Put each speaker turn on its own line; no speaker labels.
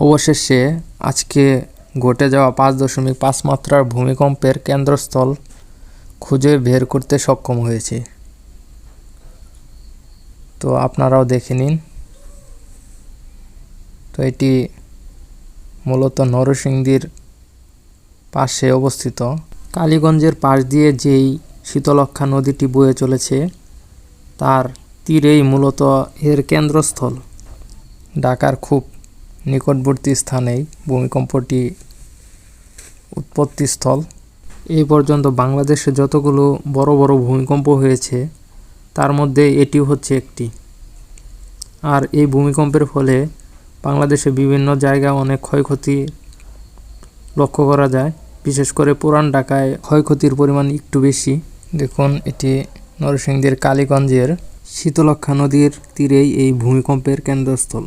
অবশেষে আজকে ঘটে যাওয়া পাঁচ দশমিক পাঁচ মাত্রার ভূমিকম্পের কেন্দ্রস্থল খুঁজে বের করতে সক্ষম হয়েছে। তো আপনারাও দেখে নিন। তো এটি মূলত নরসিংদীর পাশে অবস্থিত। কালীগঞ্জের পাশ দিয়ে যেই শীতলক্ষা নদীটি বয়ে চলেছে, তার তীরেই মূলত এর কেন্দ্রস্থল। ঢাকার খুব নিকটবর্তী স্থানেই ভূমিকম্পটি উৎপত্তিস্থল। এই পর্যন্ত বাংলাদেশে যতগুলো বড় বড় ভূমিকম্প হয়েছে, তার মধ্যে এটি হচ্ছে একটি। আর এই ভূমিকম্পের ফলে বাংলাদেশে বিভিন্ন জায়গায় অনেক ক্ষয়ক্ষতি লক্ষ্য করা যায়। বিশেষ করে পুরান ঢাকায় ক্ষয়ক্ষতির পরিমাণ একটু বেশি। দেখুন, এটি নরসিংদীর কালীগঞ্জের শীতলক্ষা নদীর তীরেই এই ভূমিকম্পের কেন্দ্রস্থল।